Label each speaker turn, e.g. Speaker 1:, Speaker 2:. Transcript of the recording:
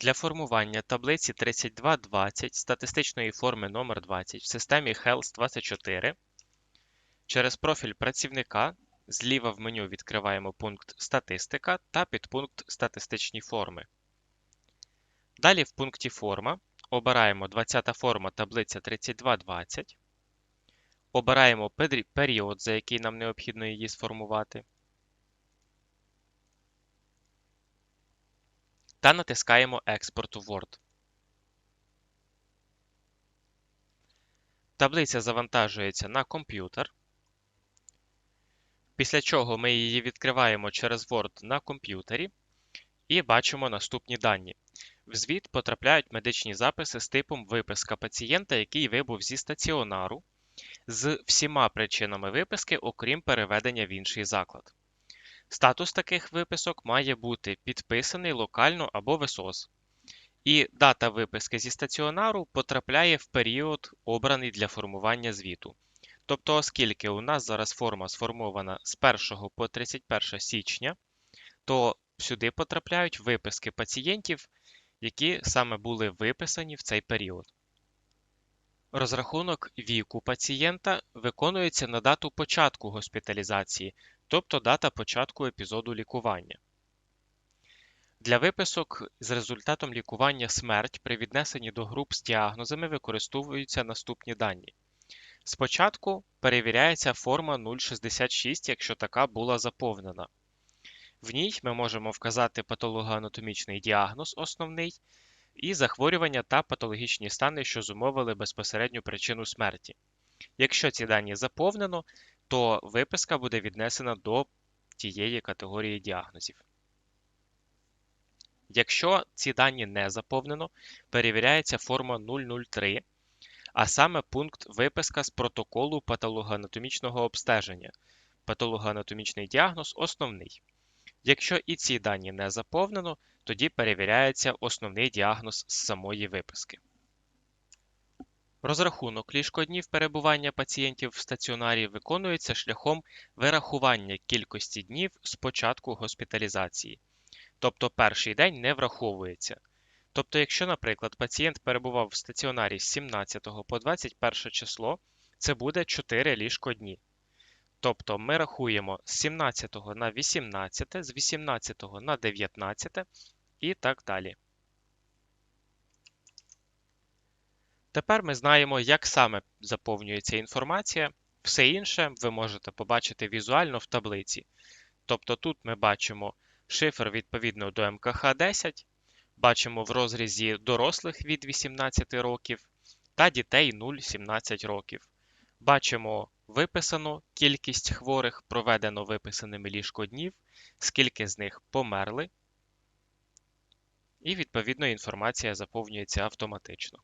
Speaker 1: Для формування таблиці 3220 статистичної форми номер 20 в системі Health24 через профіль працівника зліва в меню відкриваємо пункт Статистика та підпункт Статистичні форми. Далі в пункті Форма обираємо 20 форма таблиця 3220. Обираємо період, за який нам необхідно її сформувати. Та натискаємо Експорт у Word. Таблиця завантажується на комп'ютер. Після чого ми її відкриваємо через Word на комп'ютері і бачимо наступні дані. В звіт потрапляють медичні записи з типом виписка пацієнта, який вибув зі стаціонару, з всіма причинами виписки, окрім переведення в інший заклад. Статус таких виписок має бути підписаний локально або в СОС. І дата виписки зі стаціонару потрапляє в період, обраний для формування звіту. Тобто, оскільки у нас зараз форма сформована з 1 по 31 січня, то сюди потрапляють виписки пацієнтів, які саме були виписані в цей період. Розрахунок віку пацієнта виконується на дату початку госпіталізації, тобто дата початку епізоду лікування. Для виписок з результатом лікування смерть при віднесенні до груп з діагнозами використовуються наступні дані. Спочатку перевіряється форма 066, якщо така була заповнена. В ній ми можемо вказати патологоанатомічний діагноз основний і захворювання та патологічні стани, що зумовили безпосередню причину смерті. Якщо ці дані заповнено, то виписка буде віднесена до тієї категорії діагнозів. Якщо ці дані не заповнено, перевіряється форма 003, а саме пункт виписка з протоколу патологоанатомічного обстеження. Патологоанатомічний діагноз основний. Якщо і ці дані не заповнено, тоді перевіряється основний діагноз з самої виписки. Розрахунок ліжкоднів перебування пацієнтів в стаціонарі виконується шляхом вирахування кількості днів з початку госпіталізації. Тобто перший день не враховується. Тобто, якщо, наприклад, пацієнт перебував в стаціонарі з 17 по 21 число, це буде 4 ліжкодні. Тобто ми рахуємо з 17 на 18, з 18 на 19 і так далі. Тепер ми знаємо, як саме заповнюється інформація. Все інше ви можете побачити візуально в таблиці. Тобто тут ми бачимо шифр відповідно до МКХ-10, бачимо в розрізі дорослих від 18 років та дітей 0-17 років. Бачимо виписано кількість хворих, проведено виписаними ліжкоднів, скільки з них померли, і відповідно інформація заповнюється автоматично.